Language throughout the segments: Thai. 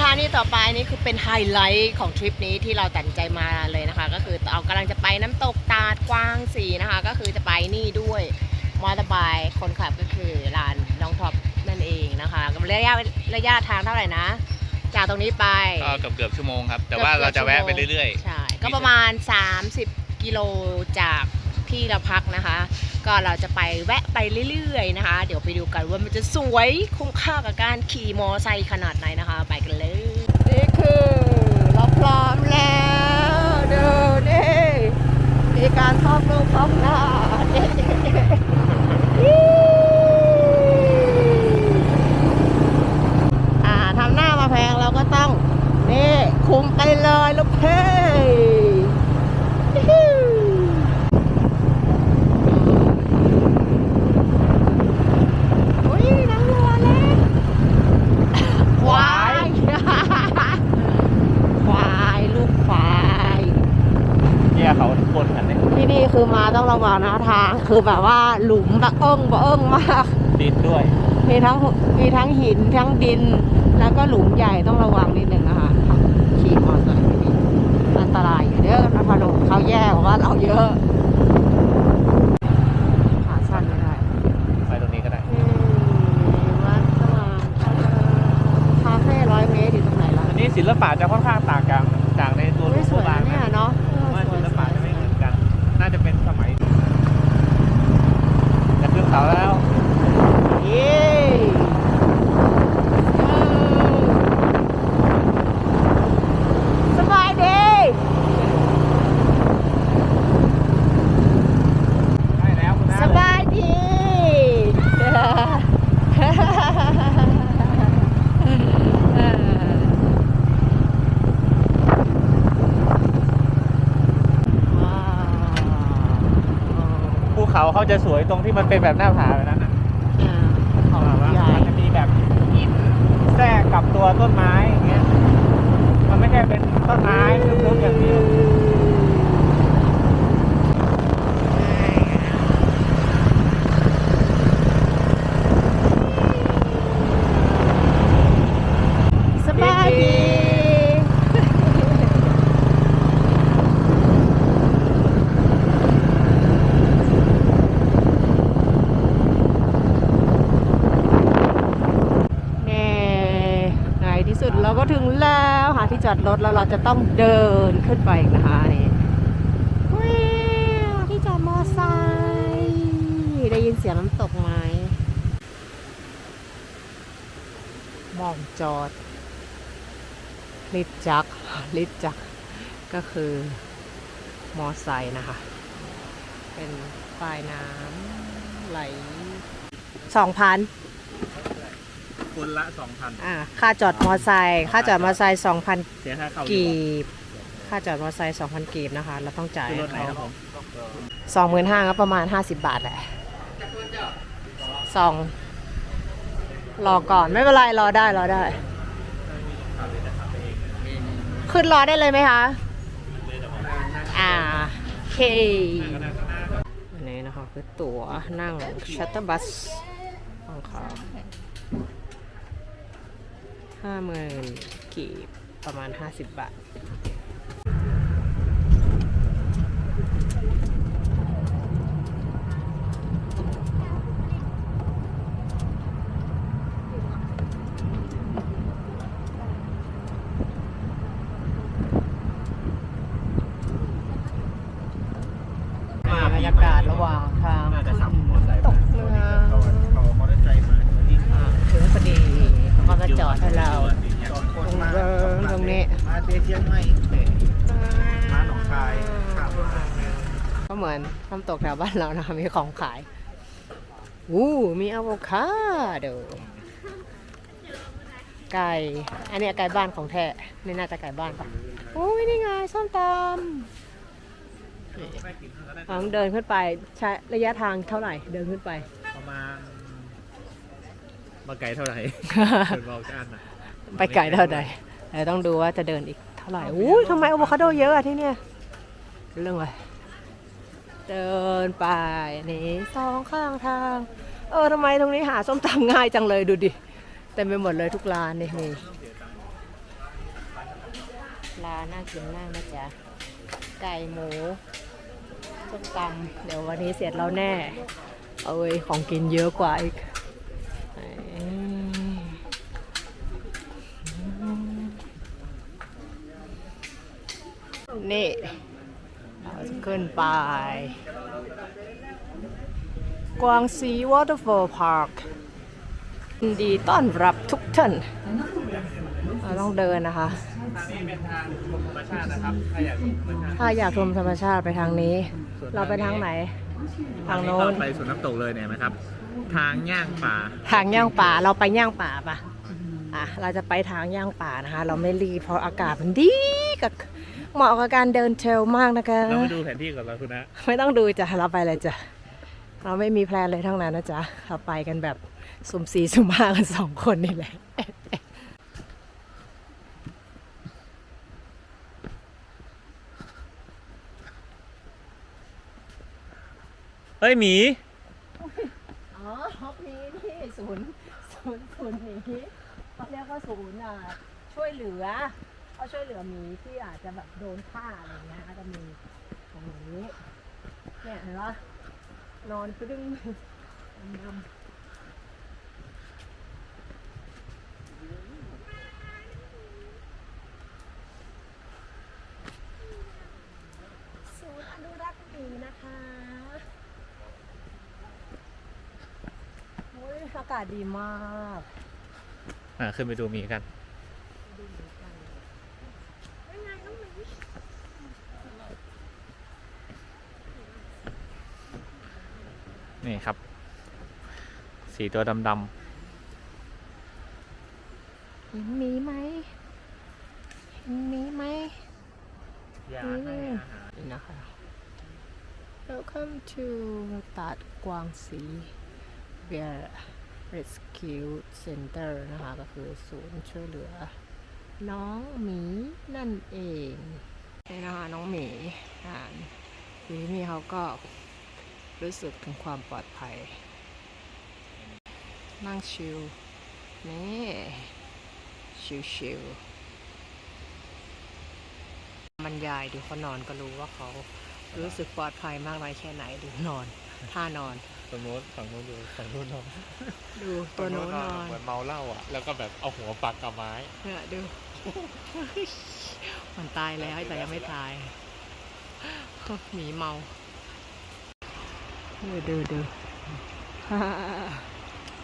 สถานีต่อไปนี่คือเป็นไฮไลท์ของทริปนี้ที่เราตัดสินใจมาเลยนะคะ ก็คือเรากำลังจะไปน้ำตกตาดกวางสีนะคะ ก็คือจะไปนี่ด้วยมอเตอร์ไบค์คนขับก็คือลานน้องท็อปนั่นเองนะคะกับระยะระยะทางเท่าไหร่นะ จากตรงนี้ไปก็เกือบเกือบๆชั่วโมงครับ แต่ว่าเราจะแวะไปเรื่อยใช่ ก็ประมาณ 30 กิโลจาก ที่เราพักนะคะ ก็เราจะไปแวะไปเรื่อยๆนะคะ เดี๋ยวไปดูกันว่ามันจะสวยคุ้มค่ากับการขี่มอไซค์ขนาดไหนนะคะ ไปกันเลยนี่คือเราพร้อมแล้วเดูนี่มีการทอบรูปทอบหน้าอ่าทำหน้ามาแพงเราก็ต้องนี่คุมไปเลยลูกเพ่อุ้ยน้ำรัวเล็กควาย ควายลูกควาย ๆเนี่ยเขาทุกคนกันเนี่ย ที่นี่คือมาต้องระวังนะ ทางคือแบบว่าหลุมแบบเอิ้งบะเอิ้งมาก ดินด้วย มีทั้งมีทั้งหินทั้งดิน แล้วก็หลุมใหญ่ต้องระวังนิดนึงนะคะขี่มอเตอร์ไซค์ที่นี่อันตรายอยู่เด้อนะพนมเขาแย่กว่าเราเยอะขาสั้นไม่ได้ไปตรงนี้ก็ได้นี่วัดสว่างคาเฟ่ร้อยเมตรอยู่ตรงไหนล่ะอันนี้ศิลปะจะค่อนข้างต่างจากจากในตัวไม่รูปสวยโบราณนะเนี่ยเนาะเออว่าสวยศิลปะจะไม่เหมือนกัน น่าจะเป็นสมัยจะขึ้น เขาแล้ว เย้สบายดี ได้แล้วคุณ ส น้า บายดี ว้าว ภูเขาเขา จะสวยตรงที่มันเป็นแบบหน้าผาแบบนั้นน่ะอ่าเขาแบบว่าใหญ่มันจะมีแบบหินแทรกกับตัวต้นไม้อย่างเงี้ย มันไม่ใช่เป็นต้นไม้ทุกๆอย่างเดียว สบายดี แน่ในที่สุดเราก็ถึงแล้วหาที่ จอดรถแล้วเราจะต้องเดินขึ้นไปนะคะนี่ว้าวที่จอดมอไซค์ได้ยินเสียงน้ำตกไหมมองจอดลิฟจักรลิฟจักก็คือมอไซค์นะคะ เป็นปลายน้ำไหลสองพัน คนละสองพันอ่าค่าจอดมอไซค์ค่าจอดมอไซค์สองพันเสียค่าเข้ากีบค่าจอดมอไซค์สองพันกีบนะคะ เราต้องจ่ายคือรถไหนครับผมสองหมื่นห้าก็ประมาณห้าสิบบาทแหละสองรอก่อนไม่เป็นไรรอได้รอได้ ขึ้นรอได้เลยไหมคะ อ่าโอเค อันนี้นะคะคือตั๋วนั่งชัตเตอร์บัสของเขา ห้าหมื่นกีบประมาณห้าสิบบาท บรรยากาศระหว่างทาง น่าจะขับมอเตอร์ไซค์ ตกเรือ เขาเขามอเตอร์ไซค์มาที่ อ่าถึงพอดีเขาก็มาจอดให้เรา จอด ตรงเดินตรงนี้ มาเชียงใหม่มาหนองคายข้ามมาก็เหมือนน้ำตกแถวบ้านเรานะคะมีของขายอู้มีอะโวคาโดไก่ อันเนี้ยไก่บ้านของแท้นี่น่าจะไก่บ้านปะโอ้ยนี่ไงส้มตำนี่อะต้องเดินขึ้นไปใช้ระยะทางเท่าไหร่ เดินขึ้นไป ประมาณมาไกลเท่าไหร่เป็นบอกจะอันน่ะไปไกลเท่าใดแต่ต้องดูว่าจะเดินอีกเท่าไหร่อู้ยทำไมอะโวคาโดเยอะอะที่เนี่ยเรื่องอะไรเดินไปนี่สองข้างทาง เออทำไมตรงนี้หาส้มตำง่ายจังเลยดูดิเต็มไปหมดเลยทุกร้านนี่มีปลาน่ากินมากนะจ๊ะไก่หมูส้มตำเดี๋ยววันนี้เสร็จแล้วแน่ เอ้ยของกินเยอะกว่าอีก นี่ เราจะขึ้นไป กวางซีวอเตอร์ฟอลพาร์คยินดีต้อนรับทุกท่านเราต้องเดินนะคะทางนี้เป็นทางชมธรรมชาตินะครับถ้าอยากชมธรรมชาติถ้าอยากชมธรรมชาติไปทางนี้ เราไปทางไหน ทางโน้นไปสวนน้ำตกเลยเนี่ยไหมครับ ทางย่างป่า ทางย่างป่า เราไปย่างป่าปะอะ เราจะไปทางย่างป่านะคะ เราไม่รีบเพราะอากาศมันดีกับ เหมาะกับการเดินเทรลมากนะคะ เราไปดูแผนที่ก่อนเราคุณนะ ไม่ต้องดูจ้ะ เราไปเลยจ้ะ เราไม่มีแพลนเลยทั้งนั้นนะจ๊ะ เราไปกันแบบสุ่มสี่สุ่มห้ากันสองคนนี่แหละเฮ้ยหมีอ๋อฮอกนี้นี่ศูนย์ศูนย์ศูนย์หมีเขาเรียกว่าศูนย์อะช่วยเหลือ เขาช่วยเหลือหมีที่อาจจะแบบโดนฆ่าอะไรเงี้ยก็จะมีของหมีเนี่ยเห็นปะนอนกระดึงดำศูนย์อนุรักษ์หมีนะคะโอ้ยอากาศดีมาก อ่าขึ้นไปดูหมีกัน นี่ครับ สีตัวดำเห็นหมีไหมเห็นหมีไหมๆนี่นี่นะคะ Welcome to ตาดกวางสี Bear Rescue Center นะคะ ก็คือศูนย์ช่วยเหลือ น้องหมีนั่นเอง นี่นะคะ น้องหมีอ่านทีนี้เขาก็ รู้สึกถึงความปลอดภัย นั่งชิลนี่ชิลๆบรรยายดูเขานอนก็รู้ว่าเขารู้สึกปลอดภัยมากน้อยแค่ไหนดูนอนท่านอนตรงโน้นฝั่งโน้นดูฝั่งโน้นนอนดูตัวโน้นนอนเหมือนเมาเหล้าอะ แล้วก็แบบเอาหัวปักกับไม้เนี่ยดู มันตายแล้วแต่ยังไม่ตายหมีเมา ดูดูดู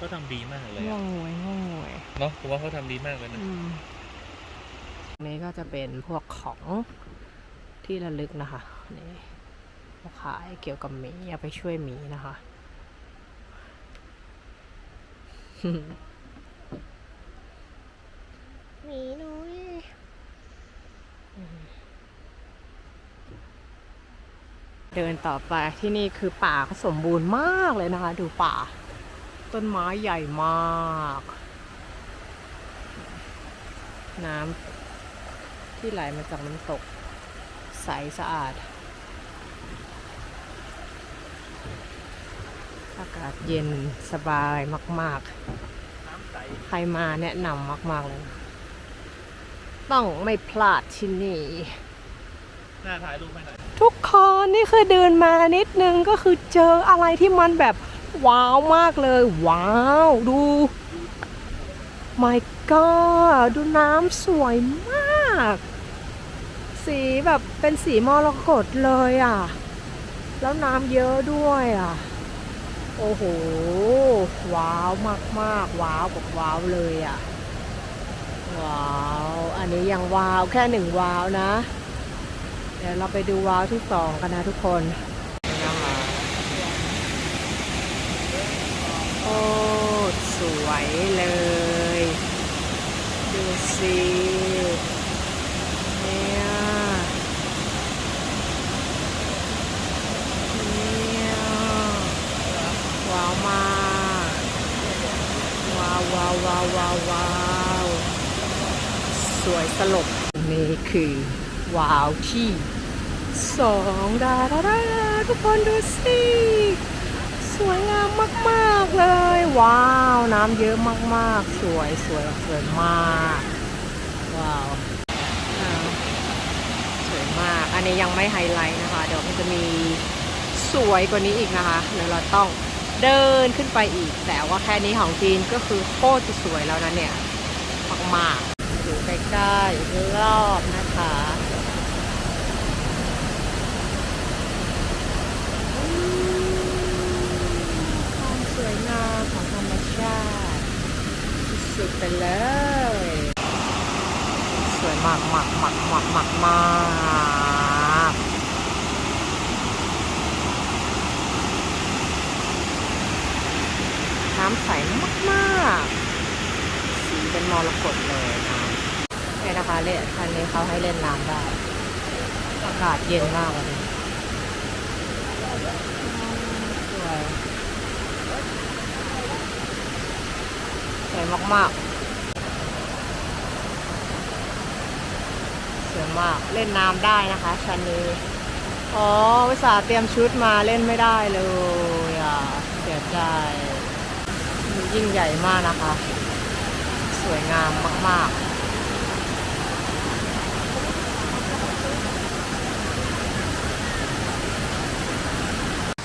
ก็ทำดีมากเลยง่วงงวยง่วงงวยเนาะผมว่าเขาทำดีมากเลยนะ อืมอันนี้ก็จะเป็นพวกของที่ระลึกนะคะนี่เขาขายเกี่ยวกับหมีเอาไปช่วยหมีนะคะ หมีนุ้ย เดินต่อไปที่นี่คือป่าก็สมบูรณ์มากเลยนะคะ ดูป่า ต้นไม้ใหญ่มาก น้ำที่ไหลมาจากน้ำตก ใสสะอาด อากาศเย็นสบายมาก ๆ ใครมาแนะนำมาก ๆ เลย ต้องไม่พลาดที่นี่น่าถ่ายรูปไหมหน่ ทุกคนนี่คือเดินมานิดนึงก็คือเจออะไรที่มันแบบว้าวมากเลย ว้าว ดู my god ดูน้ำสวยมาก สีแบบเป็นสีมรกตเลยอะ แล้วน้ำเยอะด้วยอะ โอ้โห ว้าวมากๆ ว้าวแบบว้าวเลยอะ ว้าว อันนี้ยังว้าวแค่หนึ่งว้าวนะ เดี๋ยวเราไปดูว้าวที่สองกันนะทุกคนนะคะโอ้สวยเลย ดูสิเนี่ยเนี่ยว้าวมากว้าวว้าวว้าวว้าวว้าวสวยสลบนี่คือ ว้าวที่สองดาดาดาทุกคนดูสิสวยงามมากๆเลย ว้าว น้ำเยอะมากๆ สวยสวยสวยมาก ว้าวอ่าวยมาก อันนี้ยังไม่ไฮไลท์นะคะ เดี๋ยวมันจะมีสวยกว่านี้อีกนะคะเดี๋ยวเราต้องเดินขึ้นไปอีก แต่ว่าแค่นี้ของจีนก็คือโคตรจะสวยแล้วนะเนี่ยมากๆอยู่ใกล้ๆอีกรอบนะคะอืมความสวยงามของธรรม ชาติสุดๆไปเลยสวยมากมากมากมากมากมากน้ำใสมากมากๆสีเป็นมรกตเลยนะนี่นะคะเล่นคันนี้เขาให้เล่นน้ำได้อากาศเย็นมากเลยสวย วยมากๆ สวยมาก เล่นน้ำได้นะคะชันนี้ อ๋อวิสาห์เตรียมชุดมาเล่นไม่ได้เลยอะเสียใจมันยิ่งใหญ่มากนะคะ สวยงามมาก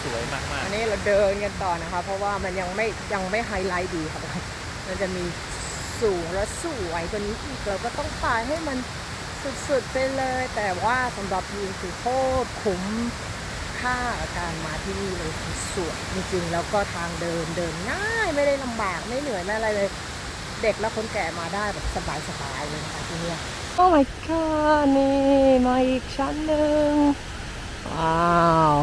สวยมากๆอันนี้เราเดินกันต่อนะคะ เพราะว่ามันยังไม่ยังไม่ไฮไลท์ดีค่ะ มันจะมีสูงและสวยกว่านี้อีกเราก็ต้องไปให้มันสุดๆไปเลย แต่ว่าสำหรับยีนคือโคตรคุ้มค่ากับการมาที่นี่เลยสวยจริงๆ แล้วก็ทางเดินเดินง่ายไม่ได้ลำบากไม่เหนื่อยไม่อะไรเลย เด็กและคนแก่มาได้แบบสบายๆเลยนะคะที่นี่โอ้ my god นี่มาอีกชั้นหนึ่งว้าว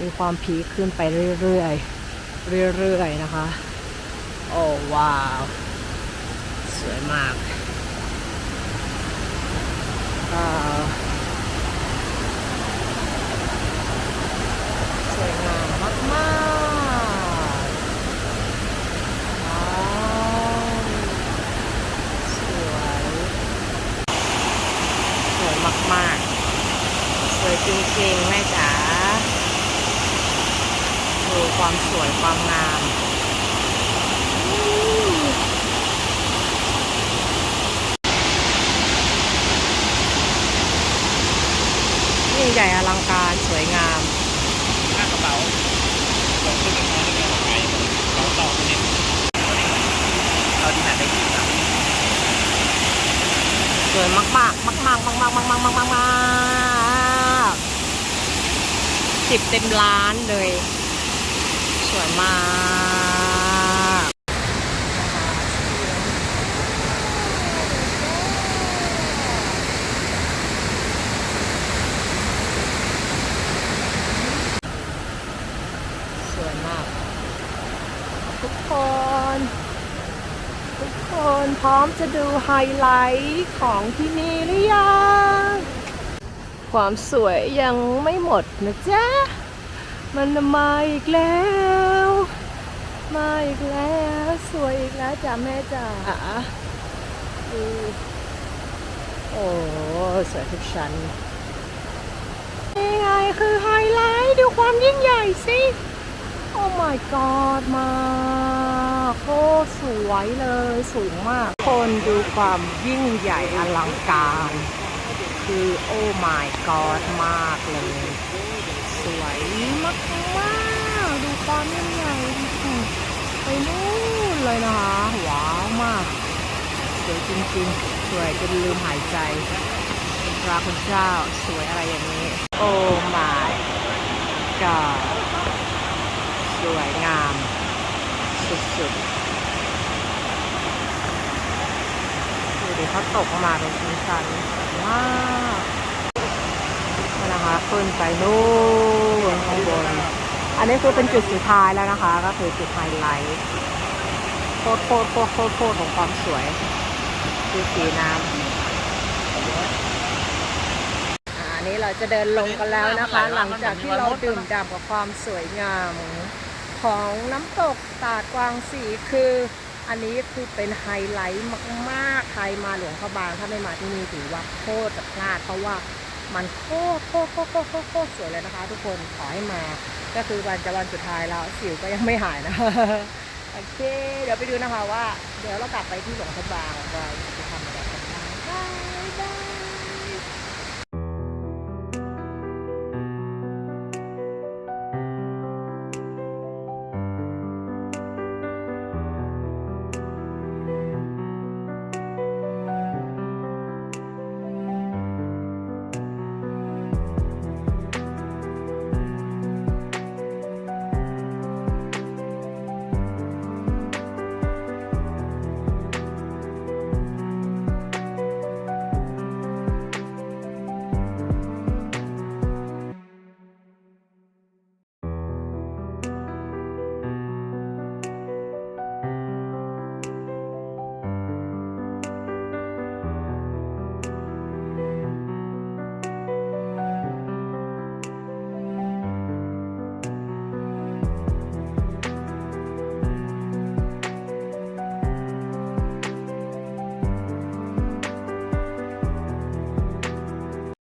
มีความพีคขึ้นไปเรื่อยๆ เรื่อยๆ นะคะ โอ้ว้าว สวยมาก อ่าสวยงามมากมากๆว้าวสวย สวยมากๆ สวยจริงๆ แม่จ๋า ดูความสวยความงามอืม ยิ่ง ใหญ่อลังการสวยงามๆข้างกระเป๋าลงขึ้นมาแล้วก็ไปเราต่อคนนี้เราที่ไหนได้ยินอะสวยมากมากมากมากมากมากมากมากมากมากมากสิบเต็มล้านเลย สวยมากสวยมาก ทุกคน ทุกคน พร้อมจะดูไฮไลท์ของที่นี่หรือยัง ความสวยยังไม่หมดนะจ๊ะ มันมาอีกแล้ว มาอีกแล้ว สวยอีกแล้วจ้ะแม่จ๋าดูโอ้สวยทุกชั้นนี่ไงคือไฮไลท์ ดูความยิ่งใหญ่สิ โอ้ my god มา โคตรสวยเลยสูงมาก คนดูความยิ่งใหญ่อลังการ คือโอ้ my god มากเลย สวยมากมากๆดูความยิ่งใหญ่ไปนู่นเลยนะคะว้าวมาก สวยจริงๆ สวยจนลืมหายใจพระคุณเจ้าสวยอะไรอย่างนี้ โอ้ my god สวยงาม สุดๆดูดิเขาตกมาเป็นชั้นๆสวยมากนะคะขึ้นไปนู่นข้างบน อันนี้คือเป็นจุดสุดท้ายแล้วนะคะ ก็คือจุดไฮไลท์โคตรโคตรโคตรโคตรโคตรของความสวยคือสีน้ำอันนี้เราจะเดินลงกันแล้วนะคะ หลังจากที่เราดื่มด่ำกับความสวยงาม ของน้ำตกตาดกวางสีคือ อันนี้คือเป็นไฮไลท์มาก ๆ ใครมาหลวงพระบางถ้าไม่มาที่นี่ถือว่าโคตรจะพลาดเพราะว่ามันโคตรโคตรโคตรโคตรโคตรสวยเลยนะคะ ทุกคนขอให้มา ก็คือวันจะวันสุดท้ายแล้วสิวก็ยังไม่หายนะโอเค เดี๋ยวไปดูนะคะว่า เดี๋ยวเรากลับไปที่หลวงพระบางเราจะทำอะไรกันบ้างบายบาย